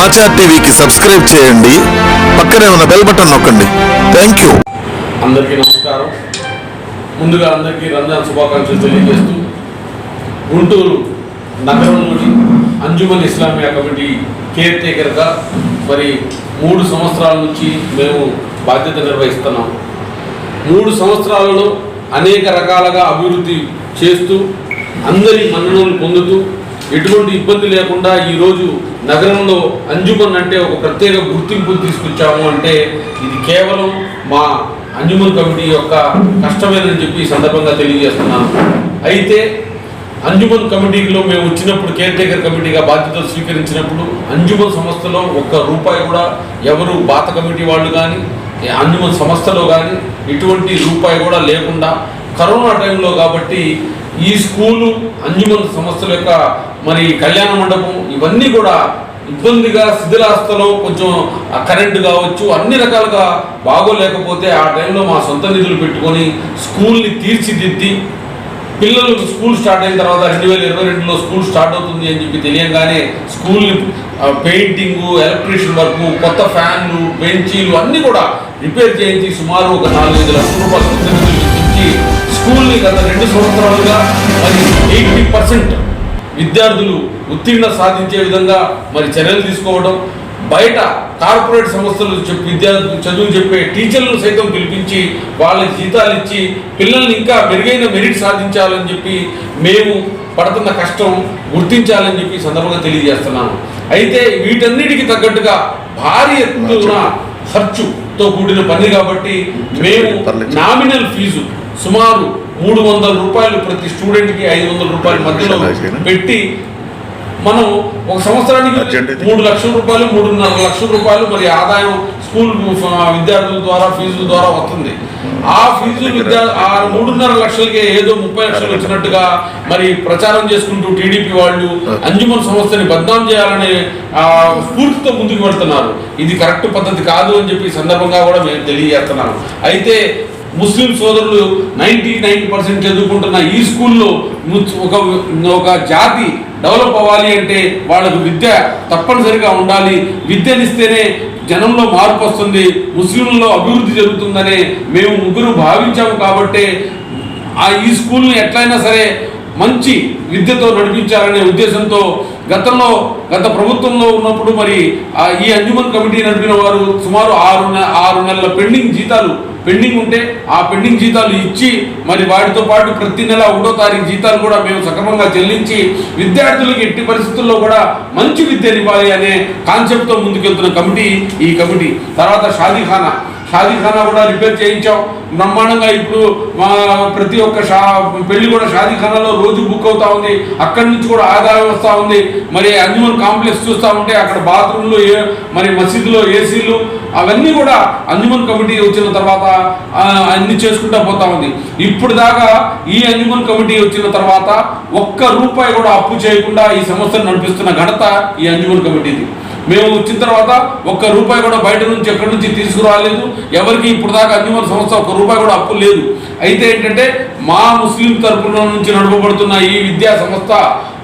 సమాచార్ టీవీకి సబ్స్క్రైబ్ చేయండి. పక్కనే ఉన్న బెల్ బటన్ నొక్కండి. థ్యాంక్ యూ అందరికీ నమస్కారం. ముందుగా అందరికీ రంజాన్ శుభాకాంక్షలు తెలియజేస్తూ గుంటూరు నగరంలోని అంజుమన్ ఇస్లామియా కమిటీ కేర్ టేకర్గా మరి మూడు సంవత్సరాల నుంచి మేము బాధ్యత నిర్వహిస్తున్నాం. మూడు సంవత్సరాలలో అనేక రకాలుగా అభివృద్ధి చేస్తూ అందరి మన్ననలు పొందుతూ ఎటువంటి ఇబ్బంది లేకుండా ఈరోజు నగరంలో అంజుమన్ అంటే ఒక ప్రత్యేక గుర్తింపు తీసుకొచ్చాము అంటే ఇది కేవలం మా అంజుమన్ కమిటీ యొక్క కష్టమేనని చెప్పి ఈ సందర్భంగా తెలియజేస్తున్నాను. అయితే అంజుమన్ కమిటీలో మేము వచ్చినప్పుడు కేర్ టేకర్ కమిటీగా బాధ్యతలు స్వీకరించినప్పుడు అంజుమన్ సంస్థలో ఒక్క రూపాయి కూడా ఎవరు బాత కమిటీ వాళ్ళు కానీ అంజుమన్ సంస్థలో కానీ ఎటువంటి రూపాయి కూడా లేకుండా కరోనా టైంలో కాబట్టి ఈ స్కూలు అంజుమన్ సంస్థల యొక్క మరి కళ్యాణ మండపం ఇవన్నీ కూడా ఇబ్బందిగా శిథిలాస్థలో కొంచెం కరెంటు కావచ్చు అన్ని రకాలుగా బాగోలేకపోతే ఆ టైంలో మా సొంత నిధులు పెట్టుకొని స్కూల్ని తీర్చిదిద్ది పిల్లలు స్కూల్ స్టార్ట్ అయిన తర్వాత రెండు వేల ఇరవై రెండులో స్కూల్ స్టార్ట్ అవుతుంది అని చెప్పి తెలియగానే స్కూల్ పెయింటింగ్ ఎలక్ట్రీషియన్ వర్క్ కొత్త ఫ్యాన్లు బెంచీలు అన్నీ కూడా రిపేర్ చేయించి సుమారు ఒక నాలుగైదు లక్షల రూపాయలు స్కూల్ని గత రెండు సంవత్సరాలుగా మరి ఎయిటీ పర్సెంట్ విద్యార్థులు ఉత్తీర్ణ సాధించే విధంగా మరి చర్యలు తీసుకోవడం బయట కార్పొరేట్ సంస్థలు చెప్పి విద్యార్థులు చదువు చెప్పే టీచర్లను సైతం పిలిపించి వాళ్ళకి జీతాలు ఇచ్చి పిల్లల్ని ఇంకా మెరుగైన మెరిట్ సాధించాలని చెప్పి మేము పడుతున్న కష్టం గుర్తించాలని చెప్పి సందర్భంగా తెలియజేస్తున్నాను. అయితే వీటన్నిటికీ తగ్గట్టుగా భారీ ఎత్తున ఖర్చుతో కూడిన పని కాబట్టి మేము నామినల్ ఫీజు సుమారు మూడు వందల రూపాయలు ప్రతి స్టూడెంట్కి ఐదు వందల రూపాయల మధ్యలో పెట్టి మనం ఒక సంవత్సరానికి. మూడు లక్షల రూపాయలు మూడున్నర లక్షల రూపాయలు మరి ఆదాయం స్కూల్ విద్యార్థుల ద్వారా ఫీజుల ద్వారా వస్తుంది. ఆ ఫీజు విద్యా ఆ మూడున్నర లక్షలకే ఏదో ముప్పై లక్షలు వచ్చినట్టుగా మరి ప్రచారం చేసుకుంటూ టీడీపీ వాళ్ళు అంజుమన్ సంస్థని బద్నాం చేయాలనే ఆ, స్ఫూర్తితో ముందుకు వెళ్తున్నారు. ఇది కరెక్ట్ పద్ధతి కాదు అని చెప్పి సందర్భంగా కూడా మేము తెలియజేస్తున్నాను అయితే ముస్లిం సోదరులు నైంటీ నైన్ పర్సెంట్ చదువుకుంటున్న ఈ స్కూల్లో ఒక ఒక జాతి డెవలప్ అవ్వాలి అంటే వాళ్ళకు విద్య తప్పనిసరిగా ఉండాలి. విద్యనిస్తేనే జనంలో మార్పు వస్తుంది. ముస్లింలలో అభివృద్ధి జరుగుతుందనే మేము ముగ్గురు భావించాము కాబట్టే ఆ ఈ స్కూల్ని ఎట్లయినా సరే మంచి విద్యతో నడిపించాలనే ఉద్దేశంతో గతంలో గత ప్రభుత్వంలో ఉన్నప్పుడు మరి ఈ అంజుమన్ కమిటీ నడిపిన వారు సుమారు ఆరు ఆరు నెలల పెండింగ్ జీతాలు పెండింగ్ ఉంటే ఆ పెండింగ్ జీతాలు ఇచ్చి మరి వాటితో పాటు ప్రతి నెల ఒకటో తారీఖు జీతాలు కూడా మేము సక్రమంగా చెల్లించి విద్యార్థులకు ఎట్టి పరిస్థితుల్లో కూడా మంచి విద్యనివ్వాలి అనే కాన్సెప్ట్తో ముందుకెళ్తున్న కమిటీ ఈ కమిటీ. తర్వాత షాదీఖానా. షాదీఖానా కూడా రిపేర్ చేయించాం. బ్రహ్మాండంగా ఇప్పుడు మా ప్రతి ఒక్క షా పెళ్ళి కూడా షాదీఖానాలో రోజు బుక్ అవుతా ఉంది. అక్కడి నుంచి కూడా ఆదాయం వస్తూ ఉంది. మరి అంజుమన్ కాంప్లెక్స్ చూస్తూ ఉంటే అక్కడ బాత్రూమ్లు ఏ మరి మసీదులో ఏసీలు అవన్నీ కూడా అంజుమన్ కమిటీ వచ్చిన తర్వాత అన్ని చేసుకుంటూ పోతా ఉంది. ఇప్పుడు దాకా ఈ అంజుమన్ కమిటీ వచ్చిన తర్వాత ఒక్క రూపాయి కూడా అప్పు చేయకుండా ఈ సంస్థను నడిపిస్తున్న ఘనత ఈ అంజుమన్ కమిటీది మేము వచ్చిన తర్వాత ఒక్క రూపాయి కూడా బయట నుంచి ఎక్కడి నుంచి తీసుకురాలేదు. ఎవరికి ఇప్పుడు దాకా అంజుమన్ సంస్థ ఒక్క రూపాయి కూడా అప్పు లేదు. అయితే ఏంటంటే మా ముస్లిం తరపున నుంచి నడపబడుతున్న ఈ విద్యా సంస్థ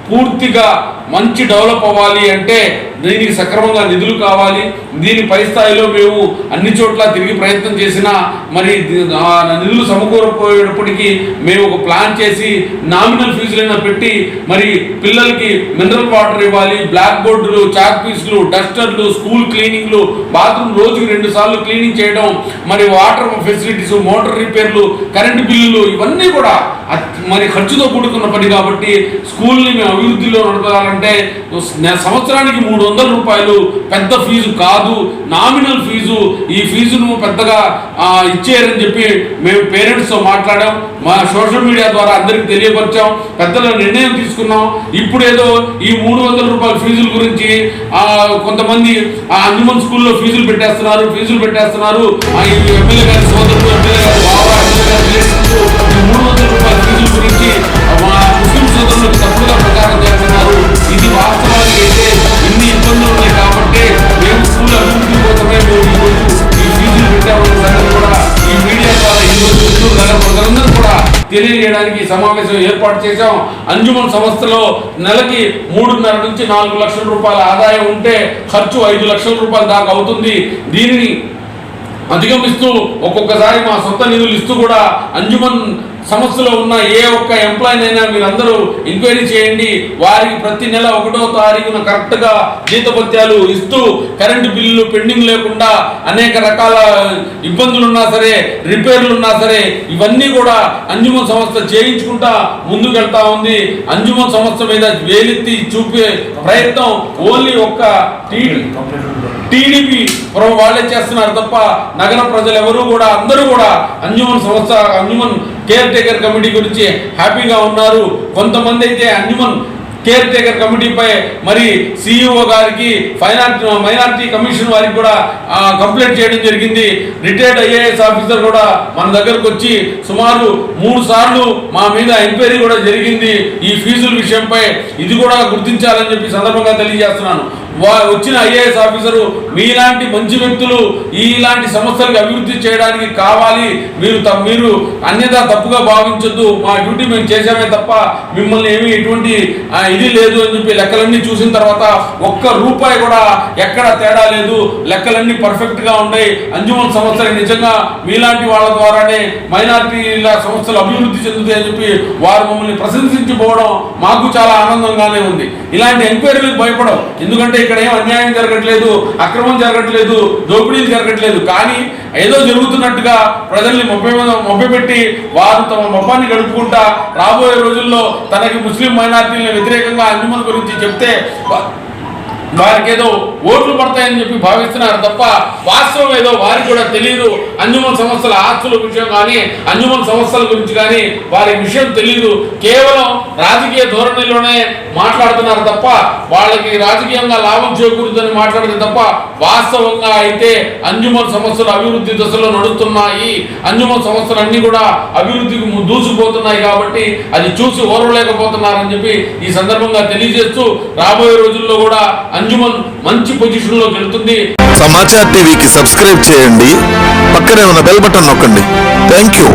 పూర్తిగా మంచి డెవలప్ అవ్వాలి అంటే దీనికి సక్రమంగా నిధులు కావాలి. దీని పై స్థాయిలో మేము అన్ని చోట్ల తిరిగి ప్రయత్నం చేసినా మరి నిధులు సమకూరపోయేటప్పటికీ మేము ఒక ప్లాన్ చేసి నామినల్ ఫీజులైనా పెట్టి మరి పిల్లలకి మినరల్ వాటర్ ఇవ్వాలి. బ్లాక్ బోర్డులు చాక్ పీసులు డస్టర్లు స్కూల్ క్లీనింగ్లు బాత్రూమ్ రోజుకి రెండు సార్లు క్లీనింగ్ చేయడం మరి వాటర్ ఫెసిలిటీస్ మోటార్ రిపేర్లు కరెంటు బిల్లులు ఇవన్నీ కూడా మరి ఖర్చుతో కూడుకున్న పని కాబట్టి స్కూల్ని మేము అభివృద్ధిలో నడపాలంటే అంటే సంవత్సరానికి మూడు వందల రూపాయలు పెద్ద ఫీజు కాదు నామినల్ ఫీజు. ఈ ఫీజును పెద్దగా ఆ, ఇచ్చేయరని చెప్పి మేము పేరెంట్స్తో మాట్లాడాం. మా సోషల్ మీడియా ద్వారా అందరికి తెలియపరిచాం. పెద్దల నిర్ణయం తీసుకున్నాం. ఇప్పుడు ఏదో ఈ మూడు వందల రూపాయల ఫీజుల గురించి కొంతమంది ఆ అంజుమన్ స్కూల్లో ఫీజులు పెట్టేస్తున్నారు ఫీజులు పెట్టేస్తున్నారు. ఎమ్మెల్యే గారి సోదరుడు ఎమ్మెల్యే గారు బాబా ఎమ్మెల్యే గారు తెలియజేయడానికి సమావేశం ఏర్పాటు చేశాం. అంజుమన్ సంస్థలో నెలకి మూడున్నర నుంచి నాలుగు లక్షల రూపాయల ఆదాయం ఉంటే ఖర్చు ఐదు లక్షల రూపాయల దాకా అవుతుంది. దీనిని అధిగమిస్తూ ఒక్కొక్కసారి మా సొంత నిధులు ఇస్తూ కూడా అంజుమన్ సంస్థలో ఉన్న ఏ ఒక్క ఎంప్లాయీ అయినా మీరందరూ ఎంక్వైరీ చేయండి. వారికి ప్రతి నెల ఒకటో తారీఖున కరెక్ట్గా జీతభత్యాలు ఇస్తూ కరెంటు బిల్లులు పెండింగ్ లేకుండా అనేక రకాల ఇబ్బందులు ఉన్నా సరే రిపేర్లు ఉన్నా సరే ఇవన్నీ కూడా అంజుమన్ సంస్థ చేయించుకుంటా ముందుకెళ్తా ఉంది. అంజుమన్ సంస్థ మీద వేలెత్తి చూపే ప్రయత్నం ఓన్లీ ఒక్క టీ టీడీపీ వాళ్ళే చేస్తున్నారు తప్ప నగర ప్రజలు ఎవరు కూడా అందరూ కూడా అంజుమన్ సంస్థ అంజుమన్ కేర్ టేకర్ కమిటీ గురించి హ్యాపీగా ఉన్నారు. కొంతమంది అయితే అంజుమన్ కేర్ టేకర్ కమిటీపై మరి సిఇఓ గారికి ఫైనాన్స్ మైనారిటీ కమిషన్ వారికి కూడా కంప్లైంట్ చేయడం జరిగింది. రిటైర్డ్ ఐఏఎస్ ఆఫీసర్ కూడా మన దగ్గరకు వచ్చి సుమారు మూడు సార్లు మా మీద ఎంక్వైరీ కూడా జరిగింది ఈ ఫీజుల విషయంపై. ఇది కూడా గుర్తించాలని చెప్పి సందర్భంగా తెలియజేస్తున్నాను. వా వచ్చిన ఐఏఎస్ ఆఫీసరు మీలాంటి మంచి వ్యక్తులు ఇలాంటి సంస్థలకు అభివృద్ధి చేయడానికి కావాలి. మీరు త- మీరు అన్యదా తప్పుగా భావించొద్దు. మా డ్యూటీ మేము చేసామే తప్ప మిమ్మల్ని ఏమి ఎటువంటి ఇది లేదు అని చెప్పి లెక్కలన్నీ చూసిన తర్వాత ఒక్క రూపాయి కూడా ఎక్కడ తేడా లేదు. లెక్కలన్నీ పర్ఫెక్ట్గా ఉన్నాయి. అంజుమన్ సంస్థలు నిజంగా మీలాంటి వాళ్ళ ద్వారానే మైనార్టీల సంస్థలు అభివృద్ధి చెందుతాయి అని చెప్పి వారు మమ్మల్ని ప్రశంసించిపోవడం మాకు చాలా ఆనందంగానే ఉంది. ఇలాంటి ఎంక్వైరీలకు భయపడం ఎందుకంటే ఇక్కడ ఏం అన్యాయం జరగట్లేదు అక్రమం జరగట్లేదు దోపిడీలు జరగట్లేదు. కానీ ఏదో జరుగుతున్నట్టుగా ప్రజల్ని మొబ్బై పెట్టి వారు తమ మొబ్బాన్ని గడుపుకుంటా రాబోయే రోజుల్లో తనకి ముస్లిం మైనార్టీలను వ్యతిరేకంగా అన్యుమల గురించి చెప్తే వారికి ఏదో ఓట్లు పడతాయని చెప్పి భావిస్తున్నారు తప్ప వాస్తవం ఏదో వారికి కూడా తెలియదు అంజుమన్ సంస్థల ఆస్తుల విషయం కానీ అంజుమన్ సంస్థల గురించి కానీ వారి విషయం తెలియదు కేవలం రాజకీయ ధోరణిలోనే మాట్లాడుతున్నారు తప్ప వాళ్ళకి రాజకీయంగా లాభం చేకూరుతుందని మాట్లాడితే తప్ప వాస్తవంగా అయితే అంజుమన్ సంస్థలు అభివృద్ధి దశలో నడుస్తున్నాయి. అంజుమన్ సంస్థలు అన్ని కూడా అభివృద్ధికి దూసుకుపోతున్నాయి కాబట్టి అది చూసి ఓర్వలేకపోతున్నారని చెప్పి ఈ సందర్భంగా తెలియజేస్తూ రాబోయే రోజుల్లో కూడా అంజుమన్ మంచి పొజిషన్లోకి వెళ్తుంది. సమాచార్ టీవీకి సబ్స్క్రైబ్ చేయండి. పక్కనే ఉన్న బెల్ బటన్ నొక్కండి. Thank you